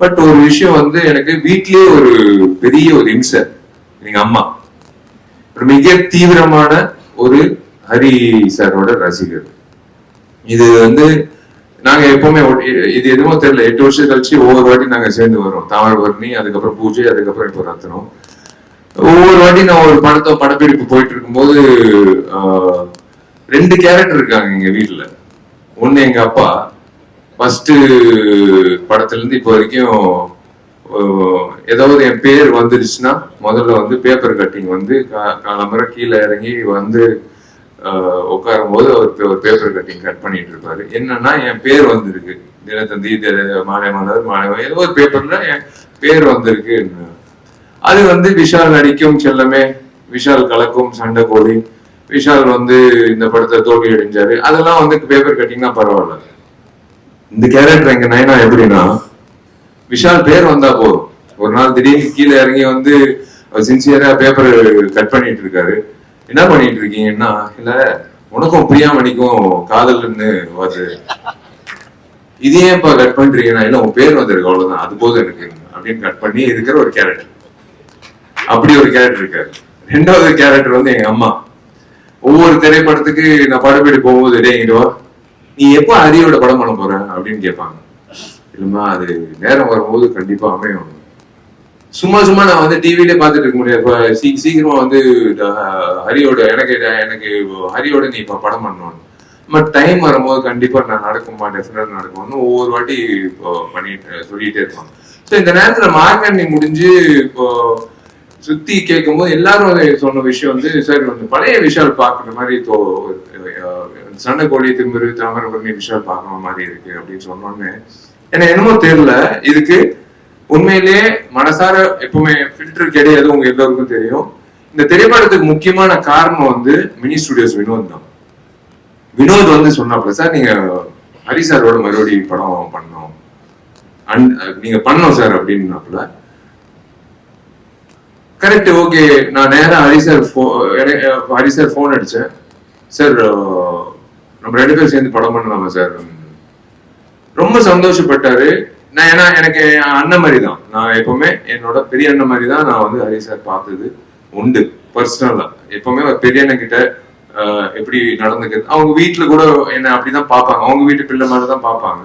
But ஒரு விஷயம் வந்து எனக்கு வீட்லயே ஒரு பெரிய ஒரு இம்சை. எங்க அம்மா. ஒரு மிக தீவிரமான ஒரு ஹரி சாரோட ரசிகர். இது வந்து நாங்க எப்பவுமே இது எதுவும் தெரியல. எட்டு வருஷம் கழிச்சு ஒவ்வொரு வாட்டி நாங்க சேர்ந்து வரோம். தாமிரபரணி அதுக்கப்புறம் பூஜை அதுக்கப்புறம் இப்போ ரத்தனம். ஒவ்வொரு வாட்டி நான் ஒரு படத்தை படப்பிடிப்பு போயிட்டு இருக்கும்போது ரெண்டு கேரக்டர் இருக்காங்க எங்க வீட்டுல ஒன்னு எங்க அப்பா ஃபர்ஸ்ட் படத்துல இருந்து இப்போ வரைக்கும் ஏதாவது என் பேர் வந்துருச்சுன்னா முதல்ல வந்து பேப்பர் கட்டிங் வந்து கா- கீழே இறங்கி வந்து உட்காரும் போது அவர் பே- பேப்பர் கட்டிங் கட் பண்ணிட்டு இருப்பாரு. என்னன்னா என் பேர் வந்திருக்கு. தினத்தந்தி தின- மாலை மலர் மாலை ஏதோ ஒரு பேப்பர்ல என் பேர் வந்திருக்கு அது வந்து விஷால் நடிக்கும் செல்லமே. விஷால் கலக்கும் சண்டை கோழி. விஷால் வந்து இந்த படத்தை தோல்வி அடைஞ்சாரு. அதெல்லாம் வந்து பேப்பர் கட்டிங்னா பரவாயில்ல. இந்த கேரக்டர் எங்க நயனா எப்படின்னா விஷால் பேர் வந்தா போதும். ஒரு நாள் திடீர்னு கீழே இறங்கி வந்து சின்சியரா பேப்பர் கட் பண்ணிட்டு இருக்காரு. என்ன பண்ணிட்டு இருக்கீங்கன்னா இல்ல உனக்கும் பிரியாமணிக்கும் காதல்னு வருது. இது ஏன்ப்பா கட் பண்றீங்கன்னா இல்ல உன் பேர் வந்திருக்கு அவ்வளவுதான். அது போதும் எனக்கு அப்படின்னு கட் பண்ணி இருக்கிற ஒரு கேரக்டர் அப்படி ஒரு கேரக்டர் இருக்காரு. ரெண்டாவது கேரக்டர் வந்து எங்க அம்மா. ஒவ்வொரு திரைப்படத்துக்கு நான் படப்பிடி போகும்போது டேய் இங்க நீ எப்போ ஹரியோட படம் பண்ண போற அப்படின்னு கேட்பாங்க. இல்லம்மா அது நேரம் வரும்போது கண்டிப்பா அமையும். சும்மா சும்மா நான் வந்து டிவிலே பார்த்துட்டு இருக்க முடியாது. இப்போ சீ- சீக்கிரமா வந்து ஹரியோட எனக்கு எனக்கு ஹரியோட நீ இப்ப படம் பண்ணணும். பட் டைம் வரும்போது கண்டிப்பா நான் நடக்குமா டெஃபினட் நடக்கும்னு ஒவ்வொரு வாட்டி இப்போ பண்ணிட்டு சொல்லிட்டே இருப்பாங்க. ஸோ இந்த நேரத்துல மார்க்கெட்டிங் முடிஞ்சு இப்போ சுத்தி கேட்கும்போது எல்லாரும் சொன்ன விஷயம் வந்து சார் வந்து பழைய விஷயம் பார்க்குற மாதிரி தோ சண்டை கோழி திமிரு தாமிரபரணி விஷால் பார்க்குற மாதிரி இருக்கு அப்படின்னு சொன்னோன்னே எனக்கு என்னமோ தெரியல. இதுக்கு உண்மையிலேயே மனசார எப்பவுமே ஃபில்டர் கிடையாது உங்க எல்லோருக்கும் தெரியும். இந்த திரைப்படத்துக்கு முக்கியமான காரணம் வந்து மினி ஸ்டுடியோஸ் வினோத் தான். வினோத் வந்து சொன்னாப்ல சார் நீங்க ஹரி சாரோட மறுபடி படம் பண்ணோம். அண்ட் நீங்க பண்ணோம் சார் அப்படின்னாப்புல. Correct okay. நான் நேரம் Hari sir Hari sir phone அடிச்சேன். சார் நம்ம ரெண்டு பேரும் சேர்ந்து படம் பண்ணலாமா சார்? ரொம்ப சந்தோஷப்பட்டாரு. நான் ஏன்னா எனக்கு என் அண்ணன் மாதிரி தான் நான் எப்பவுமே என்னோட பெரிய அண்ணன் மாதிரி தான் நான் வந்து ஹரி சார் பார்த்தது உண்டு பர்சனலா எப்பவுமே ஒரு பெரிய அண்ணன் கிட்ட எப்படி நடந்துக்கிறது அவங்க வீட்டுல கூட என்ன அப்படிதான் பார்ப்பாங்க. அவங்க வீட்டு பிள்ளை மாதிரி தான் பார்ப்பாங்க.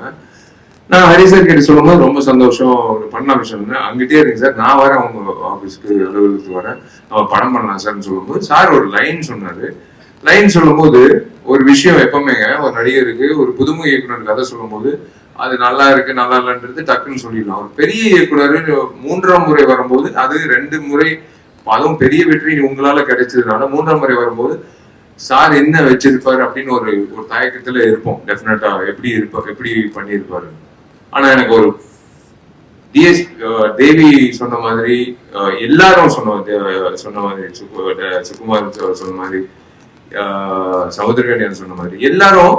நான் ஹரி சார் கிட்ட சொல்லும்போது ரொம்ப சந்தோஷம். பண்ண விஷயம் அங்கிட்டே இருக்கு சார். நான் வரேன் அவங்க ஆஃபீஸ்க்கு அலுவலகத்துக்கு வரேன். அவன் படம் பண்ணலாம் சார்னு சொல்லும்போது சார் ஒரு லைன் சொன்னாரு. லைன் சொல்லும்போது ஒரு விஷயம் எப்பவுமேங்க ஒரு நடிகருக்கு ஒரு புதுமை இயக்குனர் கதை சொல்லும்போது அது நல்லா இருக்கு நல்லா இல்லைன்றது டக்குன்னு சொல்லிடலாம். ஒரு பெரிய இயக்குனர் மூன்றாம் முறை வரும்போது அது ரெண்டு முறை அதுவும் பெரிய வெற்றி உங்களால கிடைச்சதுனால மூன்றாம் முறை வரும்போது சார் என்ன வச்சிருப்பாரு? அப்படின்னு ஒரு ஒரு தயக்கத்துல இருப்போம். டெஃபினட்டா எப்படி இருப்பா எப்படி பண்ணியிருப்பாரு. ஆனா எனக்கு ஒரு டிஎஸ் தேவி சொன்ன மாதிரி எல்லாரும் சொன்ன சொன்ன மாதிரி சுகு- சுகுமார் சொன்ன மாதிரி அஹ், சமுத்திரகன்யன் சொன்ன மாதிரி எல்லாரும்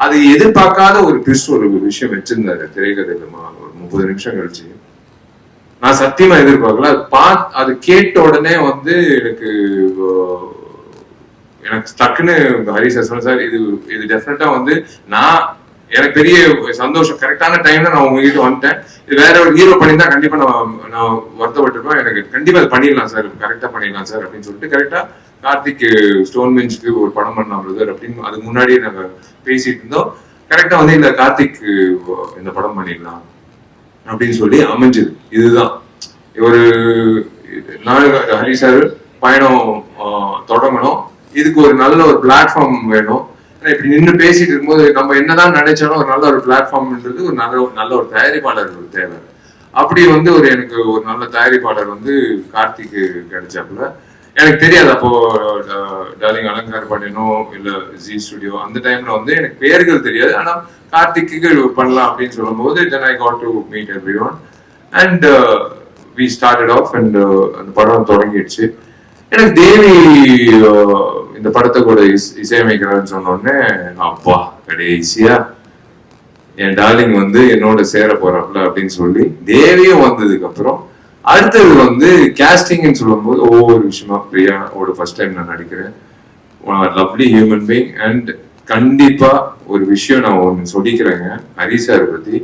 அது எதிர்பார்க்காத ஒரு ட்விஸ்ட் ஒரு விஷயம் வச்சிருந்தாரு. திரைக்கதையில ஒரு முப்பது நிமிஷம் கழிச்சு. நான் சத்தியமா எதிர்பார்க்கல. அது பாத் அது கேட்ட உடனே வந்து எனக்கு எனக்கு டக்குன்னு ஹரி சார் சார் இது இது டெஃபினட்டா வந்து நான் எனக்கு பெரிய சந்தோஷம். கரெக்டான டைம்ல நான் உங்ககிட்ட வந்துட்டேன். இது வேற ஒரு ஹீரோ பண்ணியிருந்தா கண்டிப்பா நான் நான் வருத்தப்பட்டிருக்கோம் எனக்கு கண்டிப்பா அது பண்ணிடலாம் சார். கரெக்டா பண்ணிடலாம் சார் அப்படின்னு சொல்லிட்டு கரெக்டா கார்த்திக் ஸ்டோன் பெஞ்சுக்கு ஒரு படம் பண்ணலாம் பிரதர் அப்படின்னு அதுக்கு முன்னாடியே நாங்க பேசிட்டு இருந்தோம். கரெக்டா வந்து இந்த கார்த்திக் இந்த படம் பண்ணிடலாம் அப்படின்னு சொல்லி அமைஞ்சது. இதுதான். ஒரு நான் ஹரி சார் பயணம் தொடங்கணும். இதுக்கு ஒரு நல்ல ஒரு பிளாட்ஃபார்ம் வேணும். ஏன்னா இப்படி நின்று பேசிட்டு இருக்கும்போது நம்ம என்னதான் நினைச்சாலும் ஒரு நல்ல ஒரு பிளாட்ஃபார்ம்ன்றது ஒரு நல்ல நல்ல ஒரு தயாரிப்பாளர் ஒரு தேவை. அப்படி வந்து ஒரு எனக்கு ஒரு நல்ல தயாரிப்பாளர் வந்து கார்த்திக் கிடைச்சாப்புல. எனக்கு தெரியாது. அப்போ டார்லிங் அலங்கார் பண்ணனோ இல்ல ஜி ஸ்டுடியோ அந்த டைம்ல வந்து எனக்கு பேர்கள் தெரியாது. ஆனா கார்த்திக்கு பண்ணலாம் அப்படின்னு சொல்லும்போது then I got to meet everyone and we started off and அந்த படம் தொடங்கிடுச்சு. எனக்கு தேவி uh, இந்த படத்தை கூட இஸ் இசையமைக்கிறான்னு சொன்ன உடனே அப்பா கடைசியா என் டார்லிங் வந்து என்னோட சேர போறாப்ல அப்படின்னு சொல்லி தேவியும் வந்ததுக்கு அப்புறம் அடுத்தது வந்து கேஸ்டிங்னு சொல்லும்போது ஒவ்வொரு விஷயமா பிரியாவோட ஃபர்ஸ்ட் டைம் நான் நடிக்கிறேன். லவ்லி ஹியூமன் பீங் அண்ட் கண்டிப்பா ஒரு விஷயம் நான் ஒன்று சொல்லிக்கிறேங்க. ஹரி சார் பத்தி.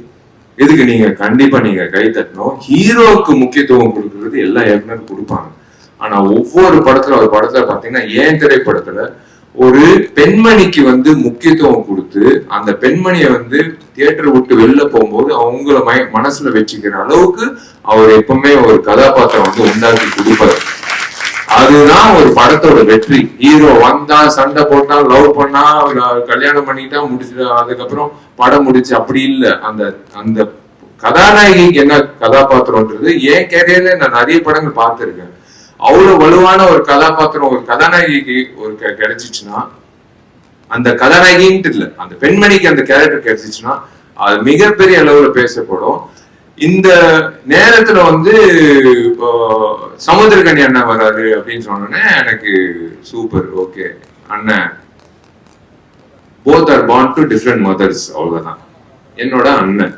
இதுக்கு நீங்க கண்டிப்பா நீங்க கை தட்டணும். ஹீரோவுக்கு முக்கியத்துவம் கொடுக்கறது எல்லா இயக்குனரும் கொடுப்பாங்க. ஆனா ஒவ்வொரு படத்துல ஒரு படத்துல பாத்தீங்கன்னா ஏன் திரைப்படத்துல ஒரு பெண்மணிக்கு வந்து முக்கியத்துவம் கொடுத்து அந்த பெண்மணியை வந்து தியேட்டர் விட்டு வெளில போகும்போது அவங்கள மய மனசுல வச்சுக்கிற அளவுக்கு அவர் எப்பவுமே ஒரு கதாபாத்திரம் வந்து உண்டாக்கி கொடுப்பாரு. அதுதான் ஒரு படத்தோட வெற்றி. ஹீரோ வந்தா சண்டை போட்டா லவ் பண்ணா கல்யாணம் பண்ணிட்டா முடிச்சு அதுக்கப்புறம் படம் முடிச்சு அப்படி இல்லை. அந்த அந்த கதாநாயகிக்கு என்ன கதாபாத்திரம்ன்றது என் கேரியர்ல நான் நிறைய படங்கள் பார்த்திருக்கேன். அவ்வளவு வலுவான ஒரு கதாபாத்திரம் ஒரு கதாநாயகிக்கு ஒரு கிடைச்சிச்சுன்னா அந்த கதாநாயகின்ட்டு இல்லை அந்த பெண்மணிக்கு அந்த கேரக்டர் கிடைச்சிச்சுன்னா அது மிகப்பெரிய அளவுல பேசப்படும். இந்த நேரத்துல வந்து இப்போ சமுதிரகனி அண்ணன் வராரு அப்படின்னு சொன்னோடனே எனக்கு சூப்பர் ஓகே அண்ணன் both are bond to different mothers அவ்வளவுதான். என்னோட அண்ணன்.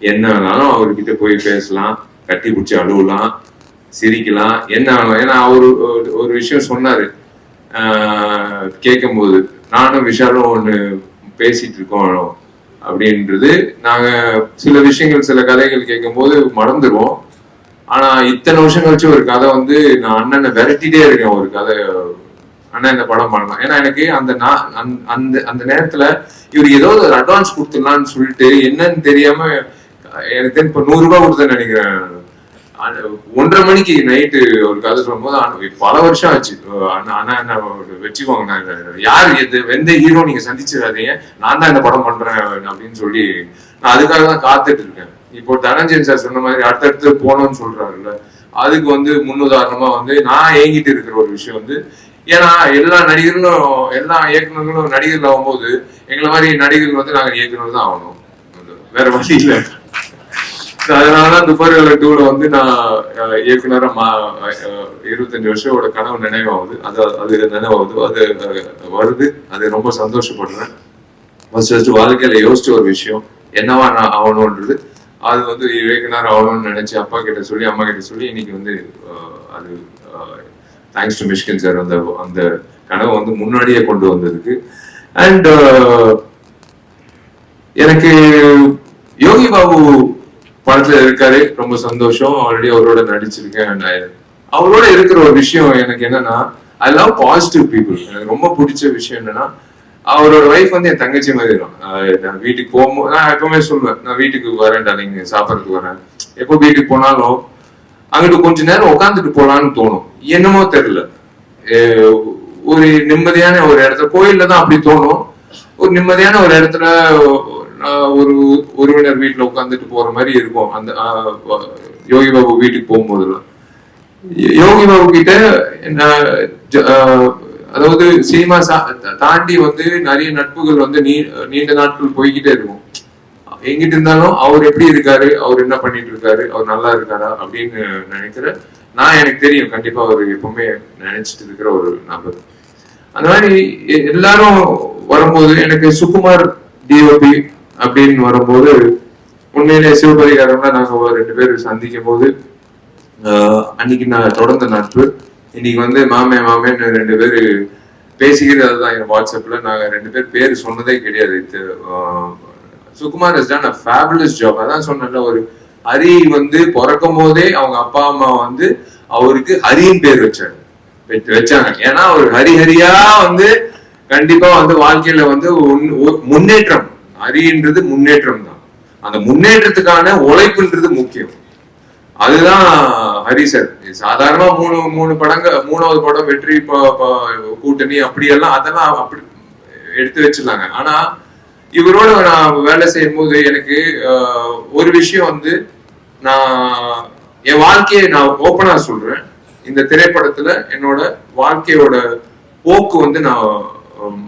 என்ன வேணாலும் அவர்கிட்ட போய் பேசலாம் கட்டி பிடிச்சி அழுவலாம். சிரிக்கலாம். என்ன வேணாலும் ஏன்னா அவர் ஒரு- ஒரு விஷயம் சொன்னாரு. ஆஹ் கேட்கும்போது நானும் விஷாலும் ஒண்ணு பேசிட்டு இருக்கோம் அப்படின்றது நாங்க சில விஷயங்கள் சில கதைகள் கேட்கும்போது மறந்துடுவோம் ஆனா இத்தனை வருஷம் கழிச்சு ஒரு கதை வந்து நான் அண்ணனை விரட்டிட்டே இருக்கேன் ஒரு கதை. அண்ணன் இந்த படம் பண்ணலாம். ஏன்னா எனக்கு அந்த அந்த- அந்த அந்த நேரத்துல இவர் ஏதோ ஒரு அட்வான்ஸ் கொடுத்துடலாம்னு சொல்லிட்டு என்னன்னு தெரியாம எனக்கு இப்போ இப்ப நூறு ரூபாய் கொடுத்தேன்னு நினைக்கிறேன். ஒன்றரை மணிக்கு நைட்டு ஒரு கதை சொல்லும்போது அண்ணா, பல வருஷம் ஆச்சு. அண்ணா அண்ணா என்ன வச்சுக்கோங்க நான் யார் எது எந்த ஹீரோ நீங்க சந்திச்சிடாதீங்க. நான் தான் இந்த படம் பண்றேன் அப்படின்னு சொல்லி நான் அதுக்காக தான் காத்துட்டு இருக்கேன். இப்போ தனஞ்சயன் சார் சொன்ன மாதிரி அடுத்தடுத்து போனோம்னு சொல்றாருல்ல. அதுக்கு வந்து முன்னுதாரணமா வந்து நான் ஏங்கிட்டு இருக்கிற ஒரு விஷயம் வந்து ஏன்னா எல்லா நடிகர்களும் எல்லா இயக்குநர்களும் நடிகர்கள் ஆகும்போது எங்களை மாதிரி நடிகர்கள் வந்து நாங்கள் இயக்குனர் தான் ஆகணும். வேற வழி இல்லை. அதனால அந்த துப்பாரிகளை டூல வந்து நான் அஹ், இயக்குனரா மா அஹ், இருபத்தஞ்சு வருஷத்தோட கனவு நினைவாகுது. அது அது நினைவாகுது. அது வருது. அது ரொம்ப சந்தோஷப்படுறேன். ஃபர்ஸ்ட் ஃபர்ஸ்ட் வாழ்க்கையில யோசிச்ச ஒரு விஷயம். என்னவா நான் ஆகணும்ன்றது. அது வந்து இயக்குனர் ஆகணும்னு நினைச்சு அப்பா கிட்ட சொல்லி அம்மா கிட்ட சொல்லி இன்னைக்கு வந்து அது தேங்க்ஸ் டு மிஷ்கின் சார் அந்த அந்த கனவை வந்து முன்னாடியே கொண்டு வந்ததுக்கு. அண்ட் எனக்கு யோகி பாபு படத்துல இருக்காரு ரொம்ப சந்தோஷம். ஆல்ரெடி அவரோட நடிச்சிருக்கேன் And அவரோட இருக்கிற ஒரு விஷயம் எனக்கு என்னன்னா ஐ லவ் பாசிட்டிவ் பீப்புள் எனக்கு ரொம்ப பிடிச்ச விஷயம் என்னன்னா அவரோட ஒய்ஃப் வந்து என் தங்கச்சி மாதிரி இருக்கும் நான் வீட்டுக்கு போகும்போது நான் எப்பவுமே சொல்லுவேன் நான் வீட்டுக்கு வரேன்டா நீங்க சாப்பிட்றதுக்கு வரேன். எப்போ வீட்டுக்கு போனாலும் அங்கிட்டு கொஞ்ச நேரம் உட்காந்துட்டு போலான்னு தோணும். என்னமோ தெரியல. ஒரு நிம்மதியான ஒரு இடத்துல கோயில்ல தான் அப்படி தோணும். ஒரு நிம்மதியான ஒரு இடத்துல ஒரு உறவினர் வீட்டுல உட்காந்துட்டு போற மாதிரி இருக்கும். அந்த யோகி பாபு வீட்டுக்கு போகும்போதெல்லாம். யோகி பாபு கிட்ட அதாவது சினிமா தாண்டி வந்து நிறைய நட்புகள் வந்து நீண்ட நாட்கள் போய்கிட்டே இருக்கும். எங்கிட்ட இருந்தாலும் அவர் எப்படி இருக்காரு அவர் என்ன பண்ணிட்டு இருக்காரு அவர் நல்லா இருக்காரா அப்படின்னு நினைக்கிற நான் எனக்கு தெரியும். கண்டிப்பா அவர் எப்பவுமே நினைச்சிட்டு இருக்கிற ஒரு நபர். அந்த மாதிரி எல்லாரும் வரும்போது எனக்கு சுகுமார் டிஓபி அப்படின்னு வரும்போது உண்மையிலே சிவபதிகாரம்னா நாங்க ரெண்டு பேர் சந்திக்கும் போது ஆஹ் அன்னைக்கு நான் தொடர்ந்த நட்பு. இன்னைக்கு வந்து மாமே மாமேன்னு ரெண்டு பேர் பேசிக்கிறது அதுதான் என் வாட்ஸ்அப்ல நாங்கள் ரெண்டு பேர் பேர் சொன்னதே கிடையாது. இது, Sukumar is done a fabulous job அதான் சொன்னேன்ல ஒரு ஹரி வந்து பிறக்கும் போதே அவங்க அப்பா அம்மா வந்து அவருக்கு ஹரின்னு பேர் வச்சாங்க. வச்சாங்க. ஏன்னா அவர் ஹரி ஹரியா வந்து கண்டிப்பா வந்து வாழ்க்கையில வந்து முன்னேற்றம். ஹரின்றது முன்னேற்றம் தான் அந்த முன்னேற்றத்துக்கான உழைப்புன்றது முக்கியம். அதுதான் ஹரி சார். சாதாரணமா மூணு மூணு படங்க மூணாவது படம் வெற்றி கூட்டணி அப்படியெல்லாம் அதெல்லாம் அப்படி எடுத்து வச்சிடலாங்க ஆனா இவரோட நான் வேலை செய்யும் போது எனக்கு ஆஹ், ஒரு விஷயம் வந்து நான் என் வாழ்க்கையை நான் ஓப்பனா சொல்றேன். இந்த திரைப்படத்துல என்னோட வாழ்க்கையோட போக்கு வந்து நான்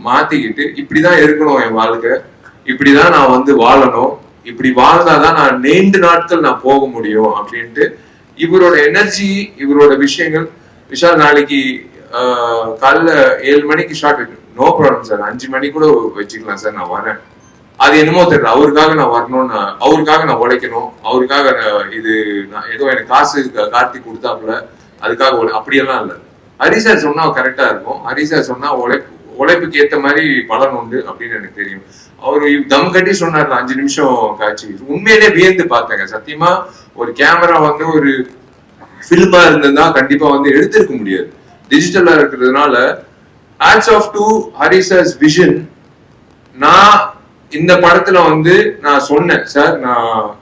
மாத்திக்கிட்டு இப்படிதான் இருக்கணும் என் வாழ்க்கை. இப்படிதான் நான் வந்து வாழணும். இப்படி வாழ்ந்தாதான் நான் நீண்ட நாட்கள் நான் போக முடியும் அப்படின்ட்டு இவரோட எனர்ஜி இவரோட விஷயங்கள். விஷால் நாளைக்கு ஆஹ், காலைல ஏழு மணிக்கு ஷார்ட் நோ ப்ராப்ளம் சார் அஞ்சு மணி கூட வச்சுக்கலாம் சார் நான் வரேன். அது என்னமோ தெரியல. அவருக்காக நான் வரணும்னு அவருக்காக நான் உழைக்கணும். அவருக்காக இது நான் ஏதோ எனக்கு காசு கார்த்தி கொடுத்தாப்புல. அதுக்காக உழை- அப்படியெல்லாம் இல்லை. ஹரி சார் சொன்னா கரெக்டா இருக்கும். ஹரி சார் சொன்னா உழைப்பு உழைப்புக்கு ஏத்த மாதிரி பலன் உண்டு அப்படின்னு எனக்கு தெரியும். அவரு தம் கட்டி சொன்னார்ல அஞ்சு நிமிஷம் காட்சி. உண்மையிலே வியந்து பார்த்தேங்க. சத்தியமா ஒரு கேமரா வந்து ஒரு ஃபிலிமா இருந்ததுன்னா கண்டிப்பா வந்து எடுத்திருக்க முடியாது. டிஜிட்டலா இருக்கிறதுனால hats off to Hari's vision நான் இந்த படத்துல வந்து நான் சொன்னேன். சார் நான்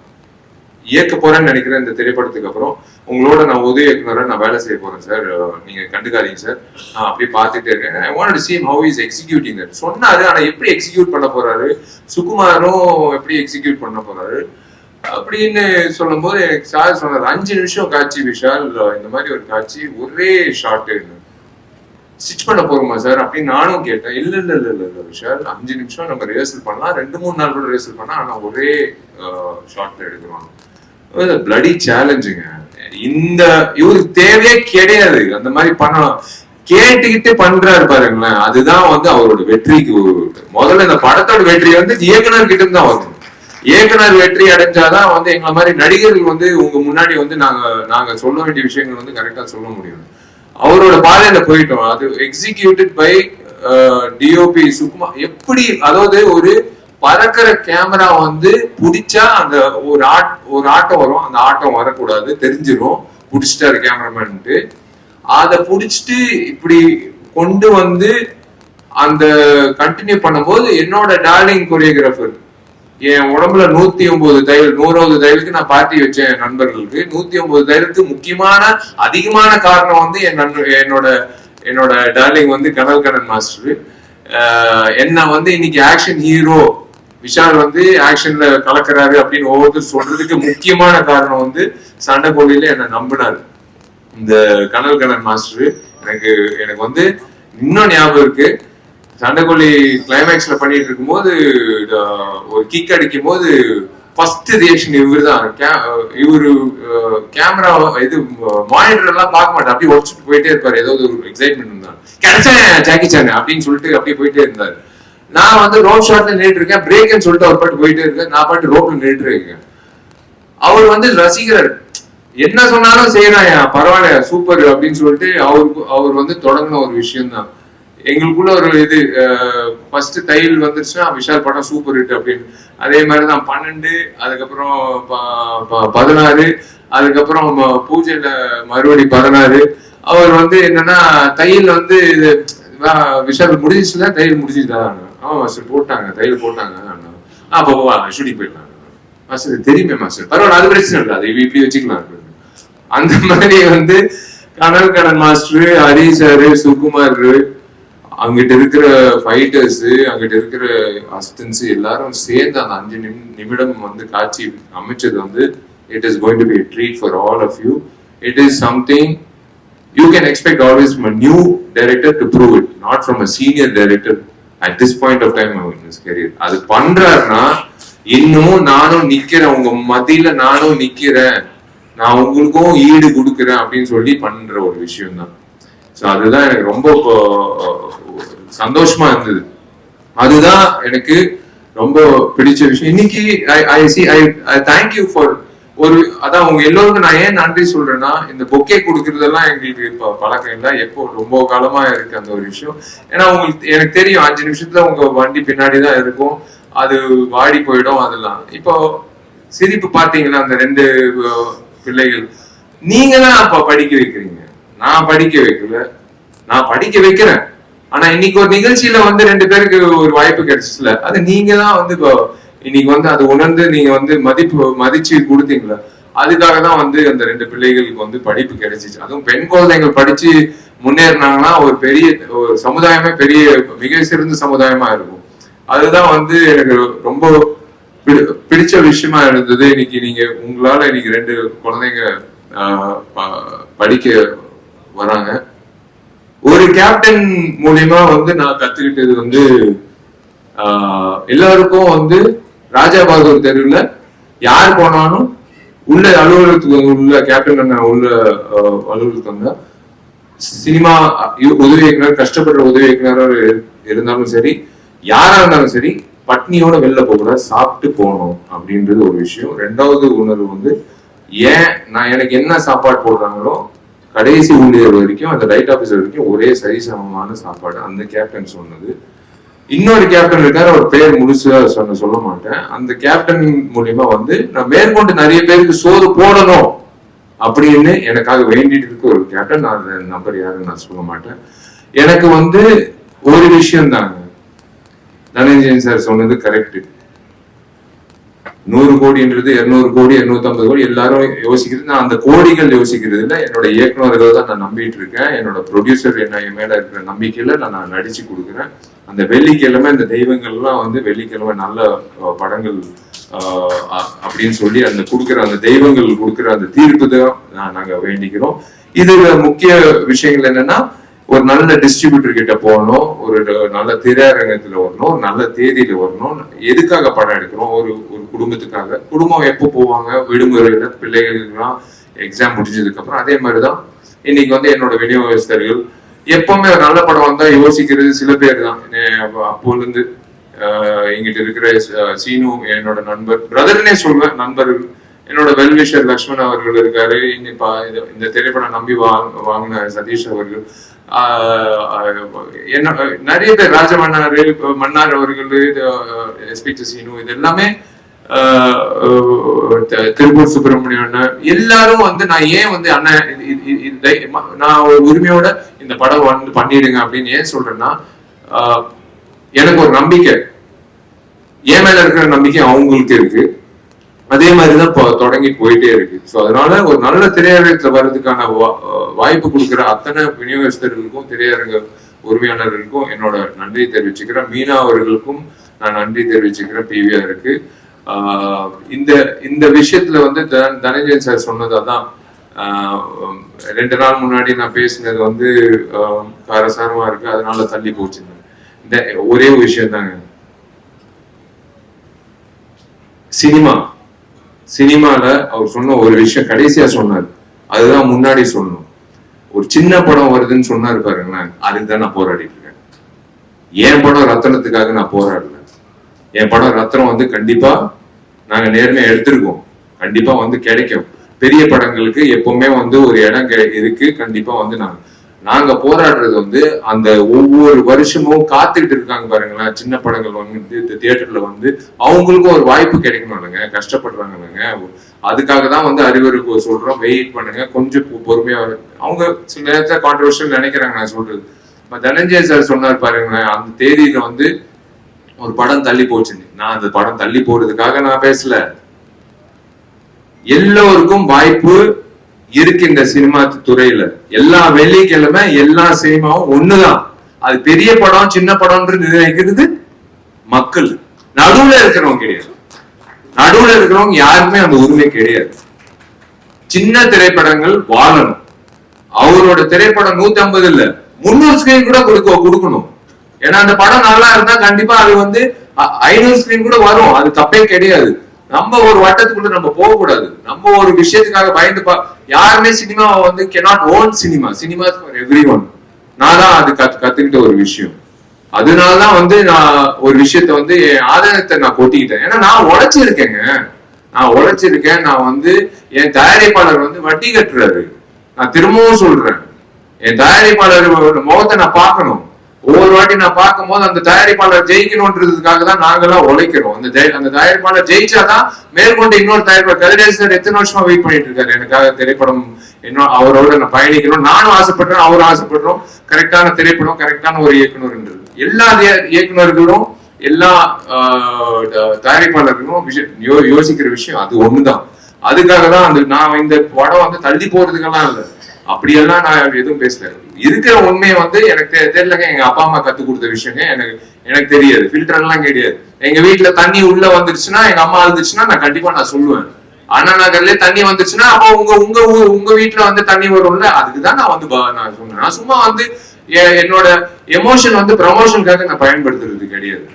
இயக்க போறேன்னு நினைக்கிறேன் இந்த திரைப்படத்துக்கு அப்புறம். உங்களோட நான் உதவி இயக்குனரா நான் வேலை செய்ய போறேன் சார் நீங்க கண்டுக்காதீங்க சார் நான் அப்படியே பார்த்துட்டே இருக்கேன். I want seem how is executing that சொன்னாரு ஆனா எப்படி எக்ஸிக்யூட் பண்ண போறாரு? சுகுமாரும் எப்படி எக்ஸிக்யூட் பண்ண போறாரு? அப்படின்னு சொல்லும்போது எனக்கு சார் சொன்னார் அஞ்சு நிமிஷம் காட்சி விஷால் இந்த மாதிரி ஒரு காட்சி ஒரே ஷார்ட் ஸ்டிச் பண்ண போறோமா சார் அப்படின்னு நானும் கேட்டேன். இல்ல இல்ல இல்ல இல்ல இல்ல விஷால் அஞ்சு நிமிஷம் நம்ம ரிஹர்சல் பண்ணலாம். ரெண்டு மூணு நாள் கூட ரிஹர்சல் பண்ணலாம். ஆனா ஒரே ஷார்ட்ல எடுக்கிறோம் பிளடி சேலஞ்சுங்க இந்த இவருக்கு தேவையே கிடையாது. அந்த மாதிரி பண்ணலாம் கேட்டுக்கிட்டு பண்றாரு பாருங்களேன். அதுதான் வந்து அவரோட வெற்றிக்கு முதல்ல இந்த படத்தோட வெற்றி வந்து இயக்குனர் கிட்ட தான் வரும். இயக்குனர் வெற்றி அடைஞ்சாதான் வந்து எங்களை மாதிரி நடிகர்கள் வந்து உங்க முன்னாடி வந்து நாங்க நாங்க சொல்ல வேண்டிய விஷயங்கள் வந்து கரெக்டா சொல்ல முடியும். அவரோட பாதையில போயிட்டோம். அது எக்ஸிக்யூட்டட் பை டிஓபி சுக்மா எப்படி அதாவது ஒரு பறக்கிற கேமரா வந்து பிடிச்சா அந்த ஒரு ஆட் ஒரு ஆட்டம் வரும். அந்த ஆட்டம் வரக்கூடாது. தெரிஞ்சிடும் பிடிச்சிட்டாரு கேமராமேன்ட்டு அதை பிடிச்சிட்டு இப்படி கொண்டு வந்து அந்த கண்டினியூ பண்ணும்போது என்னோட டார்லிங் கொரியோகிராஃபர் என் உடம்புல நூத்தி ஒன்பது தையல் நூறாவது தையலுக்கு நான் பார்ட்டி வச்சேன் நண்பர்களுக்கு. நூத்தி ஒன்பது தையலுக்கு முக்கியமான அதிகமான காரணம் வந்து என் நண்பர் என்னோட என்னோட டார்லிங் வந்து கனல் கடன் மாஸ்டர் என்ன வந்து இன்னைக்கு ஆக்ஷன் ஹீரோ விஷால் வந்து ஆக்ஷன்ல கலக்கிறாரு அப்படின்னு ஒவ்வொருத்தர் சொல்றதுக்கு முக்கியமான காரணம் வந்து சண்டை கோழியில என்னை நம்பினாரு. இந்த கனல் கணன் மாஸ்டர் எனக்கு எனக்கு வந்து இன்னும் ஞாபகம் இருக்கு. சண்டைக்கோழி கிளைமேக்ஸ்ல பண்ணிட்டு இருக்கும்போது ஒரு கிக் அடிக்கும் போது ஃபர்ஸ்ட் ரியாக்ஷன் இவர் தான் இவரு கேமரா இது மானிட்டர் எல்லாம் பார்க்க மாட்டார். அப்படியே உடச்சிட்டு போயிட்டே இருப்பாரு. ஏதோ ஒரு எக்ஸைட்மெண்ட் இருந்தார் கிடைச்சேன் ஜாக்கி சான் அப்படின்னு சொல்லிட்டு அப்படியே போயிட்டே இருந்தாரு. நான் வந்து ரோட் ஷாட்ல நின்றுட்டு இருக்கேன். பிரேக்னு சொல்லிட்டு அவர் பாட்டு போயிட்டே இருக்கேன் நான் பாட்டு ரோட்ல நின்றுட்டு இருக்கேன். அவர் வந்து ரசிகர். என்ன சொன்னாலும் செய்யறாயா பரவாயில்ல சூப்பர் அப்படின்னு சொல்லிட்டு அவருக்கு அவர் வந்து தொடங்கின ஒரு விஷயம் தான் எங்களுக்குள்ள ஒரு இது ஃபர்ஸ்ட் தையல் வந்துருச்சுன்னா விஷால் படம் சூப்பர் ஹிட் அப்படின்னு. அதே மாதிரி தான் பன்னெண்டு அதுக்கப்புறம் ப- ப- பதினாறு அதுக்கப்புறம் பூஜையில மறுபடி பதினாறு. அவர் வந்து என்னன்னா தையல் வந்து இது விஷால் முடிஞ்சிச்சுதான் தையல் முடிஞ்சுதா ஆமா மாஸ்டர் போட்டாங்க. தையல் போட்டாங்க. அப்போ ஷூட்டிங் போயிடலாம். மாஸ்டர் தெரியுமே மாஸ்டர் பரவாயில்ல அது பிரச்சனை இல்லை. அது இப்படி வச்சுக்கலாம். அந்த மாதிரி வந்து கனல் கடன் மாஸ்டர் ஹரி சுகுமார் அங்கிட்ட இருக்கிற ஃபைட்டர்ஸ் அங்கிட்ட இருக்கிற அசிஸ்டன்ஸ் எல்லாரும் சேர்ந்து அந்த அஞ்சு நிமி- நிமிடம் வந்து காட்சி அமைச்சது வந்து it is going to be treat for all of you it is something you can expect always new director to prove it not from a senior director at this point of time of time அது பண்றாருன்னா இன்னமும் நானும் நிக்கிறேன். உங்க மதியில நானும் நிக்கிறேன். நான் உங்களுக்கும் ஈடு கொடுக்குறேன் அப்படின்னு சொல்லி பண்ற ஒரு விஷயம் தான் ஸோ அதுதான் எனக்கு ரொம்ப சந்தோஷமா இருந்தது. அதுதான் எனக்கு ரொம்ப பிடிச்ச விஷயம். இன்னைக்கு I I see I I thank you for ஒரு அதான் உங்க எல்லோருக்கும் நான் ஏன் நன்றி சொல்றேன்னா இந்த பொக்கே கொடுக்கறதெல்லாம் எங்களுக்கு இப்போ பழக்கம் இல்லை. எப்போ ரொம்ப காலமா இருக்கு அந்த ஒரு விஷயம். ஏன்னா உங்களுக்கு எனக்கு தெரியும் அஞ்சு நிமிஷத்துல உங்க வண்டி பின்னாடி தான் இருக்கும். அது வாடி போயிடும் அதெல்லாம். இப்போ சிரிப்பு பாத்தீங்களா அந்த ரெண்டு பிள்ளைகள் நீங்க தான் அப்ப படிக்க வைக்கிறீங்க. நான் படிக்க வைக்கல. நான் படிக்க வைக்கிறேன். ஆனா இன்னைக்கு ஒரு நிகழ்ச்சியில வந்து ரெண்டு பேருக்கு ஒரு வாய்ப்பு கிடைச்சிச்சுல. அது நீங்க தான் வந்து இப்போ இன்னைக்கு வந்து அது உணர்ந்து நீங்க வந்து மதிப்பு மதிச்சு கொடுத்தீங்களா? அதுக்காக தான் வந்து அந்த ரெண்டு பிள்ளைகளுக்கு வந்து படிப்பு கிடைச்சிச்சு. அதுவும் பெண் குழந்தைகள் படிச்சு முன்னேறினாங்கன்னா ஒரு பெரிய ஒரு சமுதாயமே பெரிய மிக சிறந்த சமுதாயமா இருக்கும். அதுதான் வந்து எனக்கு ரொம்ப பிடிச்ச விஷயமா இருந்தது. இன்னைக்கு நீங்க உங்களால இன்னைக்கு ரெண்டு குழந்தைங்க ப- படிக்க வராங்க. ஒரு கேப்டன் மூலியமா வந்து நான் கத்துக்கிட்டது வந்து எல்லாருக்கும் வந்து ராஜாபாதூர் தெருவில் யார் போனாலும் உள்ள அலுவலகத்துக்கு உள்ள கேப்டன் அண்ணா உள்ள ஆஹ், அலுவலகத்துக்கு வந்தா சினிமா உதவி இயக்குனர் கஷ்டப்படுற உதவி இயக்குனராக இருந்தாலும் சரி யாரா இருந்தாலும் சரி பட்னியோட வெளில போகக்கூடாது சாப்பிட்டு போகணும் அப்படின்றது ஒரு விஷயம். ரெண்டாவது உணர்வு வந்து ஏன் நான் எனக்கு என்ன சாப்பாடு போடுறாங்களோ கடைசி ஊழியர் வரைக்கும் அந்த லைட் ஆஃபீஸர் வரைக்கும் ஒரே சரிசமமான சாப்பாடு. அந்த கேப்டன் சொன்னது இன்னொரு கேப்டன் இருக்காரு அவர் பேர் முழுசா சொன்ன சொல்ல மாட்டேன். அந்த கேப்டன் மூலியமா வந்து நான் மேற்கொண்டு நிறைய பேருக்கு சோறு போடணும் அப்படின்னு எனக்காக வேண்டிட்டு இருக்க ஒரு கேப்டன் நான் அந்த நம்பர் யாருன்னு நான் சொல்ல மாட்டேன். எனக்கு வந்து ஒரு விஷயம் தாங்க தனஞ்சயன் சார் சொன்னது கரெக்ட் நூறு கோடின்றது இருநூறு கோடி இருநூத்தி ஐம்பது கோடி எல்லாரும் யோசிக்கிறது. நான் அந்த கோடிகள் யோசிக்கிறது இல்லை என்னோட இயக்குநர்கள் தான் நான் நம்பிட்டு இருக்கேன். என்னோட ப்ரொடியூசர் என்ன என் மேல இருக்கிற நம்பிக்கையில நான் நான் நடிச்சு கொடுக்குறேன். அந்த வெள்ளிக்கிழமை இந்த தெய்வங்கள்லாம் வந்து வெள்ளிக்கிழமை நல்ல படங்கள் ஆஹ் அப்படின்னு சொல்லி அந்த கொடுக்குற அந்த தெய்வங்கள் கொடுக்குற அந்த தீர்ப்பு தான் நான் நாங்க வேண்டிக்கிறோம். இதுல முக்கிய விஷயங்கள் என்னன்னா ஒரு நல்ல டிஸ்ட்ரிபியூட்டர் கிட்ட போகணும் ஒரு நல்ல திரையரங்கத்துல வரணும் ஒரு நல்ல தேதியில வரணும். எதுக்காக படம் எடுக்கிறோம்? ஒரு ஒரு குடும்பத்துக்காக. குடும்பம் எப்போ போவாங்க? விடுமுறையில பிள்ளைகள்லாம் எக்ஸாம் முடிஞ்சதுக்கு அப்புறம் அதே மாதிரிதான். இன்னைக்கு வந்து என்னோட விநியோகஸ்தர்கள் எப்பவுமே ஒரு நல்ல படம் வந்தா யோசிக்கிறது சில பேர் தான். அப்போல இருந்து எங்கிட்ட இருக்கிற சீனு என்னோட நண்பர் பிரதர்னே சொல்வேன் நண்பர்கள் என்னோட வெல்விஷர் லக்ஷ்மண் அவர்கள் இருக்காரு. இன்னி பா- இந்த திரைப்படம் நம்பி வாங்க வாங்கின சதீஷ் அவர்கள். என்ன நிறைய பேர் ராஜமன்னாரு மன்னார் அவர்கள் எஸ்பி சீனு இது எல்லாமே திருப்பூர் சுப்பிரமணியன் எல்லாரும் வந்து நான் ஏன் வந்து அண்ணன் இது- நான் ஒரு உரிமையோட இந்த படம் வந்து பண்ணிடுங்க அப்படின்னு ஏன் சொல்றேன்னா எனக்கு ஒரு நம்பிக்கை. என் மேல இருக்கிற நம்பிக்கை அவங்களுக்கு இருக்கு. அதே மாதிரிதான் இப்போ தொடங்கி போயிட்டே இருக்கு. ஸோ அதனால ஒரு நல்ல திரையரங்கத்துல வர்றதுக்கான வா- வாய்ப்பு கொடுக்குற அத்தனை விநியோகஸ்தர்களுக்கும் திரையரங்க உரிமையாளர்களுக்கும் என்னோட நன்றி தெரிவிச்சுக்கிறேன். மீனா அவர்களுக்கும் நான் நன்றி தெரிவிச்சுக்கிறேன். பிவிஆருக்கு ஆஹ் இந்த இந்த விஷயத்துல வந்து த- தனஞ்சயன் சார் சொன்னதாதான் ஆஹ் ரெண்டு நாள் முன்னாடி நான் பேசினது வந்து ஆஹ் காரசாரமா இருக்கு. அதனால தள்ளி போச்சுங்க. இந்த ஒரே விஷயம் தாங்க. சினிமா. சினிமால அவர் சொன்ன ஒரு விஷயம் கடைசியா சொன்னார். அதுதான் முன்னாடி சொல்லணும். ஒரு சின்ன படம் வருதுன்னு சொன்னாரு பாருங்களேன் அதுக்கு தான் நான் போராடிட்டு இருக்கேன். என் படம் ரத்தனத்துக்காக நான் போராடல. என் படம் ரத்தனம் வந்து கண்டிப்பா நாங்க நேர்மையா எடுத்திருக்கோம். கண்டிப்பா வந்து கிடைக்கும். பெரிய படங்களுக்கு எப்பவுமே வந்து ஒரு இடம் இருக்கு. கண்டிப்பா வந்து நாங்க நாங்க போராடுறது வந்து அந்த ஒவ்வொரு வருஷமும் காத்துக்கிட்டு இருக்காங்க பாருங்களேன். சின்ன படங்கள் வந்து இந்த தியேட்டர்ல வந்து அவங்களுக்கும் ஒரு வாய்ப்பு கிடைக்கணும் இல்லைங்க கஷ்டப்படுறாங்க இல்லைங்க அதுக்காக தான் வந்து அறிவுரை சொல்றோம். வெயிட் பண்ணுங்க. கொஞ்சம் பொறுமையா அவங்க சில நேரத்தில் கான்ட்ரவர்ஷியல் நினைக்கிறாங்க நான் சொல்றது. இப்போ தனஞ்சய் சார் சொன்னார் பாருங்களேன் அந்த தேதியில வந்து ஒரு படம் தள்ளி போச்சுன்னு. நான் அந்த படம் தள்ளி போறதுக்காக நான் பேசல. எல்லோருக்கும் வாய்ப்பு இருக்கு இந்த சினிமா துறையில. எல்லா வெள்ளிக்கிழமை எல்லா சினிமாவும் ஒண்ணுதான். அது பெரிய படம் சின்ன படம்ன்றது நிர்ணயிக்கிறது மக்கள். நடுவுல இருக்கிறவங்க கிடையாது. நடுவுல இருக்கிறவங்க யாருமே அந்த உரிமை கிடையாது. சின்ன திரைப்படங்கள் வாழணும். அவரோட திரைப்படம் நூத்தி ஐம்பது இல்ல. முன்னூறு ஸ்கிரீன் கூட கொடுக்க கொடுக்கணும். ஏன்னா அந்த படம் நல்லா இருந்தா கண்டிப்பா அது வந்து ஐநூறு ஸ்கிரீன் கூட வரும். அது தப்பே கிடையாது. நம்ம ஒரு வட்டத்துக்குள்ள நம்ம போக கூடாது நம்ம ஒரு விஷயத்துக்காக பயந்து பா யாருமே சினிமா வந்து cannot own cinema cinema for everyone நான் தான் அது கத்து கத்துக்கிட்ட ஒரு விஷயம். அதனாலதான் வந்து நான் ஒரு விஷயத்த வந்து என் ஆதாயத்தை நான் கொட்டிக்கிட்டேன். ஏன்னா நான் உழைச்சிருக்கேங்க. நான் உழைச்சிருக்கேன். நான் வந்து என் தயாரிப்பாளர் வந்து வட்டி கட்டுறாரு. நான் திரும்பவும் சொல்றேன். என் தயாரிப்பாளர் முகத்தை நான் பார்க்கணும். ஒவ்வொரு வாட்டி நான் பார்க்கும் போது அந்த தயாரிப்பாளர் ஜெயிக்கணும்ன்றதுக்காக தான் நாங்கெல்லாம் உழைக்கிறோம். அந்த ஜெய- அந்த தயாரிப்பாளர் ஜெயிச்சாதான் மேற்கொண்டு இன்னொரு தயாரிப்பாளர் கதிரேஷ் சார் எத்தனை வருஷமா வெயிட் பண்ணிட்டு இருக்காரு? எனக்காக திரைப்படம் இன்னும் அவரோட நான் பயணிக்கணும் நானும் ஆசைப்படுறேன் அவரும் ஆசைப்படுறோம். கரெக்டான திரைப்படம் கரெக்டான ஒரு இயக்குனர்ன்றது. எல்லா இயக்குநர்களும் எல்லா தயாரிப்பாளர்களும் யோ- யோசிக்கிற விஷயம் அது ஒண்ணுதான். அதுக்காக தான் அந்த நான் இந்த படம் வந்து தள்ளி போறதுக்கெல்லாம் இல்லை. அப்படியெல்லாம் நான் எதுவும் பேசல. இருக்கிற உண்மையை வந்து எனக்கு தெரியலங்க. எங்க அப்பா அம்மா கத்து கொடுத்த விஷயங்க. எனக்கு எனக்கு தெரியாது. ஃபில்டர் எல்லாம் கிடையாது. எங்க வீட்டுல தண்ணி உள்ள வந்துருச்சுன்னா எங்க அம்மா அழுதுச்சுன்னா நான் கண்டிப்பா நான் சொல்லுவேன். அண்ணா நகர்ல தண்ணி வந்துச்சுன்னா அப்போ உங்க உங்க ஊ- உங்க வீட்டுல வந்து தண்ணி வரும்ல? அதுக்கு தான் நான் வந்து நான் சொன்னேன். நான் சும்மா வந்து என்னோட எமோஷன் வந்து ப்ரமோஷனுக்காக நான் பயன்படுத்துறது கிடையாது.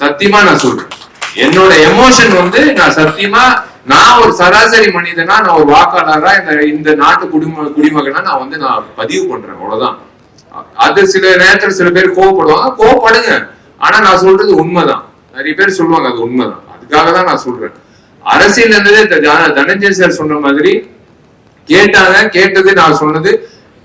சத்தியமா நான் சொல்றேன். என்னோட எமோஷன் வந்து நான் சத்தியமா நான் ஒரு சராசரி மனிதனா நான் ஒரு வாக்காளரா இந்த இந்த நாட்டு குடிம குடிமகனா நான் வந்து நான் பதிவு பண்றேன் அவ்வளவுதான். அது சில நேரத்துல சில பேர் கோவப்படுவாங்க. கோவப்படுங்க. ஆனா நான் சொல்றது உண்மைதான். நிறைய பேர் சொல்லுவாங்க அது உண்மைதான். அதுக்காக தான் நான் சொல்றேன். அரசியல் இருந்தது இந்த தனஞ்சய் சார் சொன்ன மாதிரி கேட்டாங்க கேட்டது நான் சொன்னது.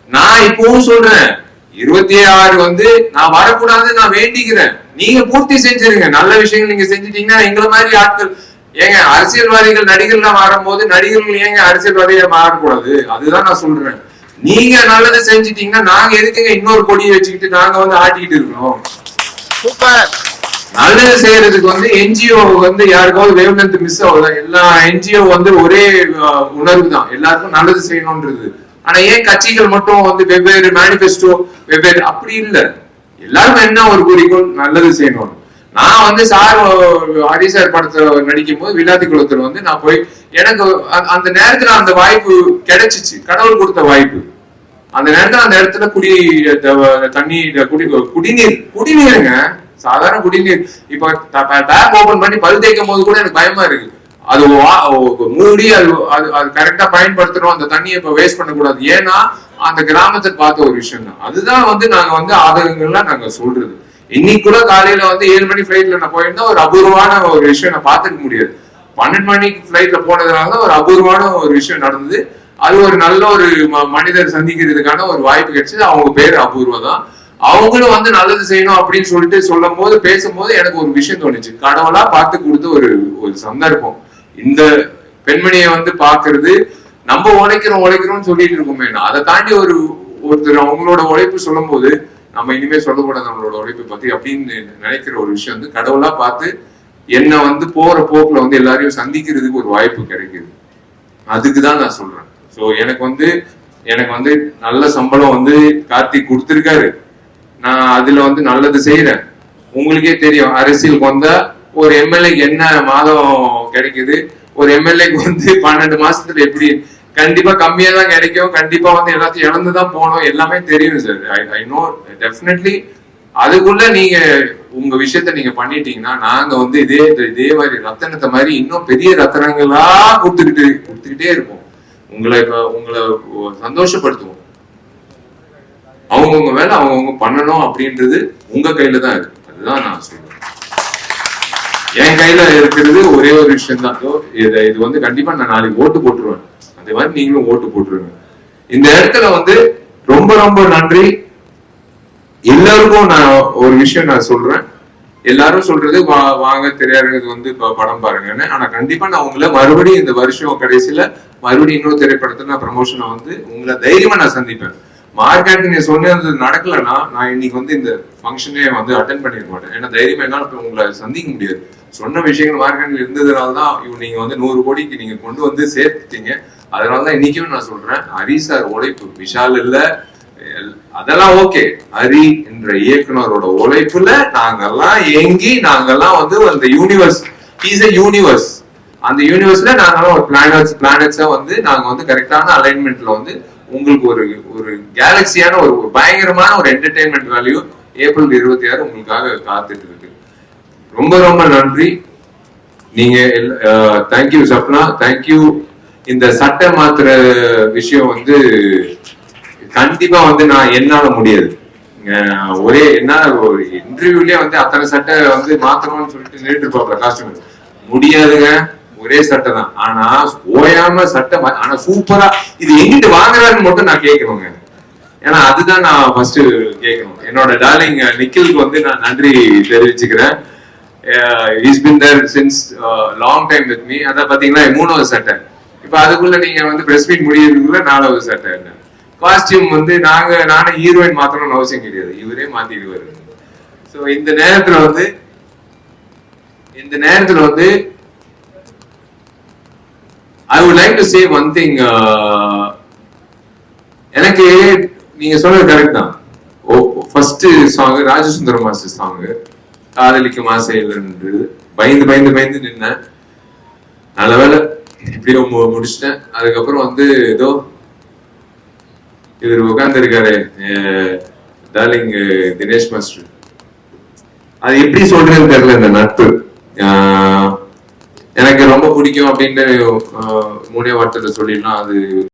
நான் இப்பவும் சொல்றேன். இருபத்தி ஆறு வந்து நான் வரக்கூடாது நான் வேண்டிக்கிறேன். நீங்க பூர்த்தி செஞ்சிருங்க. நல்ல விஷயங்கள் நீங்க செஞ்சிட்டீங்கன்னா எங்களை மாதிரி ஆட்கள் ஏங்க அரசியல்வாதிகள் நடிகர்லாம் மாறும்போது நடிகர்கள் ஏங்க அரசியல்வாதியா மாறக்கூடாது? அதுதான் நான் சொல்றேன். நீங்க நல்லது செஞ்சிட்டீங்கன்னா நாங்க எதுக்குங்க இன்னொரு கொடியை வச்சுக்கிட்டு நாங்க வந்து ஆட்டிக்கிட்டு இருக்கணும் சூப்பர். நல்லது செய்யறதுக்கு வந்து என்ஜிஓ வந்து யாருக்காவது வேவ் லென்த் மிஸ் ஆகுதா எல்லா என்ஜிஓ வந்து ஒரே உணர்வு தான். எல்லாருக்கும் நல்லது செய்யணும்ன்றது ஆனா ஏன் கட்சிகள் மட்டும் வந்து வெவ்வேறு மேனிபெஸ்டோ வெவ்வேறு அப்படி இல்ல. எல்லாருக்கும் என்ன ஒரு குறிக்கோள் நல்லது செய்யணும். நான் வந்து சார் ஹரி சார் படத்துல நடிக்கும் போது வில்லாதி குளத்துல வந்து நான் போய் எனக்கு அந்த- அந்த நேரத்துல அந்த வாய்ப்பு கிடைச்சிச்சு. கடவுள் கொடுத்த வாய்ப்பு. அந்த நேரத்துல அந்த இடத்துல குடி த- தண்ணி குடி குடிநீர் குடிநீருங்க. சாதாரண குடிநீர். இப்ப டேப் ஓபன் பண்ணி பல் தேய்க்கும் போது கூட எனக்கு பயமா இருக்கு. அது வா- மூடி அது அது அது கரெக்டா பயன்படுத்தணும். அந்த தண்ணியை இப்ப வேஸ்ட் பண்ணக்கூடாது. ஏன்னா அந்த கிராமத்தை பார்த்த ஒரு விஷயம் தான் அதுதான் வந்து நாங்க வந்து ஆதரங்கள்லாம் நாங்க சொல்றது. இன்னைக்கு கூட காலையில வந்து ஏழு மணி ஃபிளைட்ல நான் போயிருந்தா ஒரு அபூர்வமான ஒரு விஷயம் நான் பார்த்துக்க முடியாது. பன்னெண்டு மணிக்கு ஃபிளைட்ல போனதுனால தான் ஒரு அபூர்வமான ஒரு விஷயம் நடந்தது. அது ஒரு நல்ல ஒரு ம- மனிதர் சந்திக்கிறதுக்கான ஒரு வாய்ப்பு கிடைச்சது. அவங்க பேரு அபூர்வம் தான். அவங்களும் வந்து நல்லது செய்யணும் அப்படின்னு சொல்லிட்டு சொல்லும் போது பேசும்போது எனக்கு ஒரு விஷயம் தோணுச்சு. கடவுளா பார்த்து கொடுத்த ஒரு ஒரு சந்தர்ப்பம். இந்த பெண்மணியை வந்து பாக்குறது நம்ம உழைக்கிறோம் உழைக்கிறோம்னு சொல்லிட்டு இருக்கோமே. அதை தாண்டி ஒரு ஒருத்தர் அவங்களோட உழைப்பு சொல்லும் போது நம்ம இனிமே சொல்லக்கூடாது நம்மளோட உழைப்பை பத்தி அப்படின்னு நினைக்கிற ஒரு விஷயம் வந்து கடவுளா பார்த்து என்ன வந்து போற போக்குல வந்து எல்லாரையும் சந்திக்கிறதுக்கு ஒரு வாய்ப்பு கிடைக்குது. அதுக்கு தான் நான் சொல்றேன். சோ எனக்கு வந்து எனக்கு வந்து நல்ல சம்பளம் வந்து கார்த்திக் கொடுத்துருக்காரு. நான் அதுல வந்து நல்லது செய்யறேன் உங்களுக்கே தெரியும் அரசியலுக்கு வந்தா ஒரு எம்எல்ஏக்கு என்ன மாதம் கிடைக்குது? ஒரு எம்எல்ஏக்கு வந்து பன்னெண்டு மாசத்துல எப்படி கண்டிப்பா கம்மியா தான் கிடைக்கும். கண்டிப்பா வந்து எல்லாத்தையும் இழந்துதான் போனோம் எல்லாமே தெரியும் sir I I know definitely அதுக்குள்ள நீங்க உங்க விஷயத்த நீங்க பண்ணிட்டீங்கன்னா நாங்க வந்து இதே இதே மாதிரி ரத்தனத்தை மாதிரி இன்னும் பெரிய ரத்தனங்களா கொடுத்துக்கிட்டு கொடுத்துக்கிட்டே இருப்போம். உங்களை இப்ப உங்களை சந்தோஷப்படுத்துவோம். அவங்கவுங்க வேலை அவங்கவுங்க பண்ணணும் அப்படின்றது உங்க கையில தான் இருக்கு. அதுதான் நான் சொல்றேன். என் கையில இருக்கிறது ஒரே ஒரு விஷயம் தான் இது இது வந்து கண்டிப்பா நான் நாளைக்கு ஓட்டு போட்டுருவேன். அதே மாதிரி நீங்களும் ஓட்டு போட்டுருங்க. இந்த இடத்துல வந்து ரொம்ப ரொம்ப நன்றி. எல்லாருக்கும் நான் ஒரு விஷயம் நான் சொல்றேன். எல்லாரும் சொல்றது வா- வாங்க திரையரங்கு வந்து படம் பாருங்கன்னு. ஆனா கண்டிப்பா நான் உங்களை மறுபடியும் இந்த வருஷம் கடைசியில மறுபடியும் இன்னொரு திரைப்படத்தை நான் ப்ரமோஷனை வந்து உங்களை தைரியமா நான் சந்திப்பேன். மார்க்கெட் நீ சொன்னது நடக்கலன்னா நான் இன்னைக்கு வந்து இந்த ஃபங்க்ஷனே வந்து அட்டன் பண்ணிருக்க மாட்டேன். ஏன்னா தைரியமா என்னால் இப்போ உங்களை சந்திக்க முடியாது. சொன்ன விஷயங்கள் மார்க்கெட்ல இருந்ததுனால தான் இவ- நீங்க வந்து நூறு கோடிக்கு நீங்க கொண்டு வந்து சேர்த்துட்டீங்க. அதனால தான் இன்னைக்கும் நான் சொல்றேன் ஹரி சார் உழைப்பு விஷால் இல்ல. எல்- அதெல்லாம் ஓகே ஹரி என்ற இயக்குனரோட உழைப்புல நாங்கெல்லாம் ஏங்கி நாங்கெல்லாம் வந்து அந்த யூனிவர்ஸ் இஸ் எ யூனிவர்ஸ் அந்த யூனிவர்ஸ்ல நாங்கெல்லாம் ஒரு பிளானட்ஸ் பிளானட்ஸை வந்து நாங்க வந்து கரெக்டான அலைன்மெண்ட்ல வந்து உங்களுக்கு ஒரு ஒரு கேலக்சியான ஒரு பயங்கரமான ஒரு என்டர்டைன்மெண்ட் வேல்யூ ஏப்ரல் இருபத்தி ஆறு உங்களுக்காக காத்துட்டு இருக்கு. ரொம்ப ரொம்ப நன்றி. நீங்க தேங்க்யூ சப்னா. தேங்க்யூ இந்த சட்டை மாத்துற விஷயம் வந்து கண்டிப்பா வந்து நான் என்னால முடியாது. ஒரே என்ன ஒரு இன்டர்வியூலயே வந்து அத்தனை சட்டை வந்து மாத்தணும்னு சொல்லிட்டு நின்றுட்டு இருப்பாங்க காஸ்டியூம் முடியாதுங்க. ஒரே சட்டை தான் ஆனா ஓயாம சட்டை மா- ஆனா சூப்பரா இது எங்கிட்டு வாங்குறாருன்னு மட்டும் நான் கேட்கணுங்க. ஏன்னா அதுதான் நான் ஃபர்ஸ்ட் கேட்கணும். என்னோட டார்லிங் நிக்கிலுக்கு வந்து நான் நன்றி தெரிவிச்சுக்கிறேன். Is been there since long time with me அதான் பாத்தீங்கன்னா மூணாவது சட்டை. இப்ப அதுக்குள்ள நீங்க வந்து பிரஸ் மீட் முடியறதுக்குள்ள நாலாவது சட்டை என்ன? காஸ்டியூம் வந்து நாங்க நானே ஹீரோயின் மாத்தணும்னு அவசியம் கிடையாது. இவரே மாத்திடுவாரு. சோ இந்த நேரத்துல வந்து இந்த நேரத்துல வந்து I would like to say one thing எனக்கு நீங்க சொல்றது கரெக்ட் தான். First song Rajasundara master song காதலிக்கும் இல்லைன்றது பயந்து பயந்து பயந்து நின்னேன். நல்ல வேலை இப்படியோ முடிச்சிட்டேன். அதுக்கப்புறம் வந்து ஏதோ இவர் உட்கார்ந்து இருக்காரு டார்லிங் தினேஷ் மாஸ்டர். அது எப்படி சொல்றதுன்னு தெரியல இந்த நட்பு. ஆஹ் எனக்கு ரொம்ப பிடிக்கும் அப்படின்னு ஆஹ் மூணே வார்த்தையில சொல்லிடலாம். அது